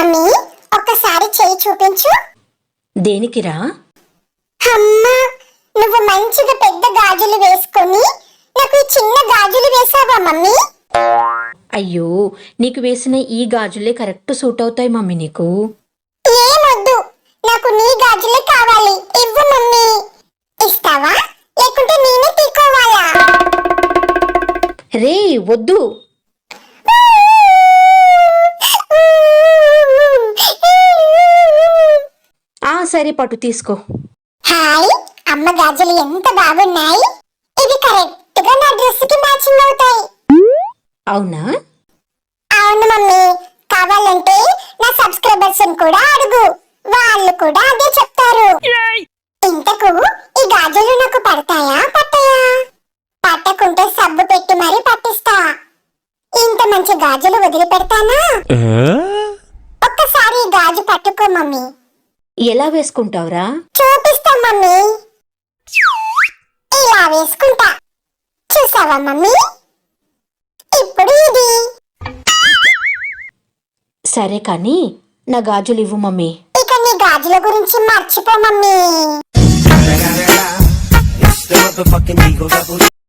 Mummy ఒక్కసారి చేయి చూపించు. దేనికిరా అమ్మా నువ్వు మంచిగా పెద్ద గాజులు వేసుకొని నాకు ఈ చిన్న గాజులు వేసావా మమ్మీ? అయ్యో నీకు వేసిన ఈ గాజులే కరెక్ట్ సూట్ అవుతాయి మమ్మీ నీకు. ఏమొద్దు నాకు నీ గాజులే కావాలి. ఇవ్వు మమ్మీ. ఇస్తావా? లేకుంటే నేనే తీకోవాలా? రే వద్దు. సరే పట్టు తీసుకో. హాయ్ అమ్మ గాజులు ఎంత బాగున్నాయి? ఇవి కరెక్ట్గా నా డ్రెస్కి మ్యాచింగ్ అవుతాయి. అవునా? అవును మమ్మీ. కావాలంటే నా సబ్స్క్రైబర్స్ కూడా అడుగు. వాళ్ళు కూడా అదే చెప్తారు. ఇంతకు ఈ గాజులు నాకు పడతాయా పట్టయా? పట్టకుంటే సబ్బు పెట్టి మరీ పట్టిస్తా. ఇంత మంచి గాజులు వదిలిపెడతానా ఒక్కసారి ఈ గాజు పట్టుకో మమ్మీ ఎలా వేసుకుంటావురా? చూపిస్తా మమ్మీ. ఇలా వేసుకుంటా. చూసావా మమ్మీ? ఇప్పుడు ఇది. సరే కానీ నా గాజులు ఇవ్వు మమ్మీ. ఇక నీ గాజుల గురించి మర్చిపో mummy. It's the motherfucking Eagle Double